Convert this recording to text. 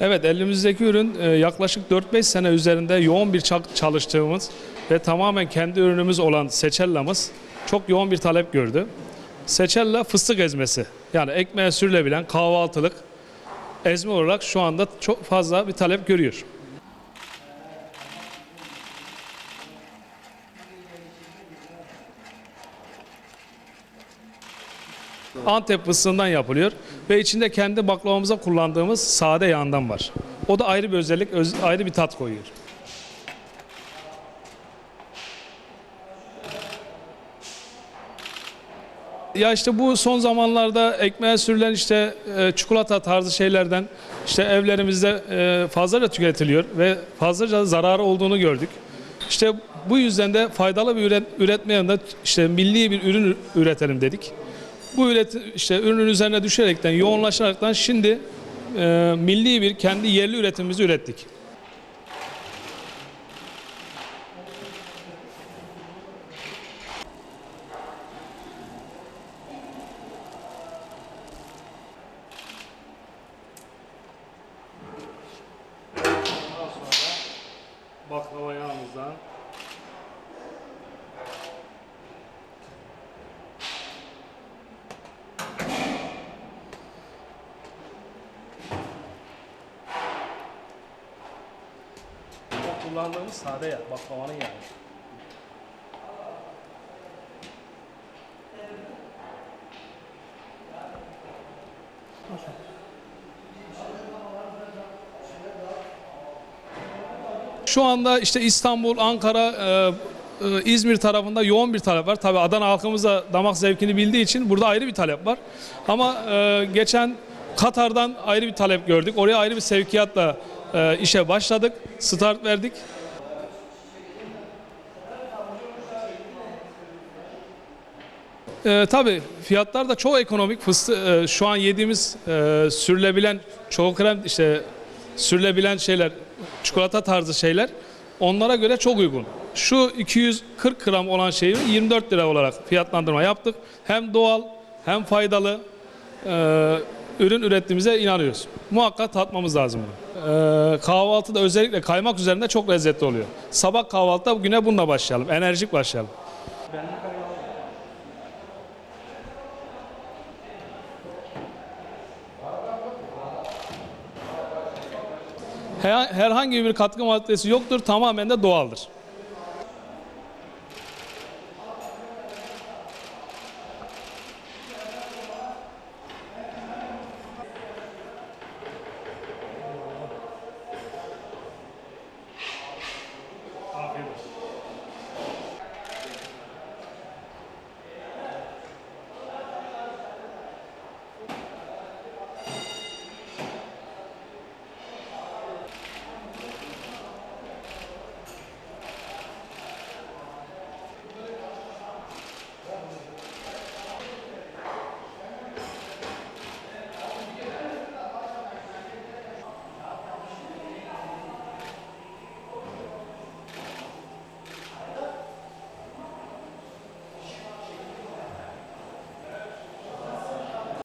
Evet elimizdeki ürün e, yaklaşık 4-5 sene üzerinde yoğun bir ça- çalıştığımız ve tamamen kendi ürünümüz olan seçellamız çok yoğun bir talep gördü. Seçella fıstık ezmesi yani ekmeğe sürülebilen kahvaltılık ezme olarak şu anda çok fazla bir talep görüyor. Antep fıstığından yapılıyor ve içinde kendi baklavamıza kullandığımız sade yağından var. O da ayrı bir özellik, öz- ayrı bir tat koyuyor. Ya işte bu son zamanlarda ekmeğe sürülen işte e, çikolata tarzı şeylerden işte evlerimizde e, fazlaca tüketiliyor ve fazlaca zararı olduğunu gördük. İşte bu yüzden de faydalı bir üret, üretme yanında işte milli bir ürün üretelim dedik. Bu üret işte ürünün üzerine düşerekten yoğunlaşaraktan şimdi e, milli bir kendi yerli üretimimizi ürettik. Baklava yağımızdan kullandığımız sade yağ, baklavanın yağı. Şu anda işte İstanbul, Ankara, e, e, İzmir tarafında yoğun bir talep var. Tabii Adana halkımız da damak zevkini bildiği için burada ayrı bir talep var. Ama e, geçen Katar'dan ayrı bir talep gördük. Oraya ayrı bir sevkiyatla e, işe başladık. Start verdik. E, tabii fiyatlar da çok ekonomik. Fıstı, e, şu an yediğimiz e, sürülebilen çoğu krem işte sürülebilen şeyler, çikolata tarzı şeyler onlara göre çok uygun. Şu 240 gram olan şeyi 24 lira olarak fiyatlandırma yaptık. Hem doğal hem faydalı e, ürün ürettiğimize inanıyoruz. Muhakkak tatmamız lazım bunu. E, kahvaltıda özellikle kaymak üzerinde çok lezzetli oluyor. Sabah kahvaltıda güne bununla başlayalım. Enerjik başlayalım. Her- herhangi bir katkı maddesi yoktur. Tamamen de doğaldır.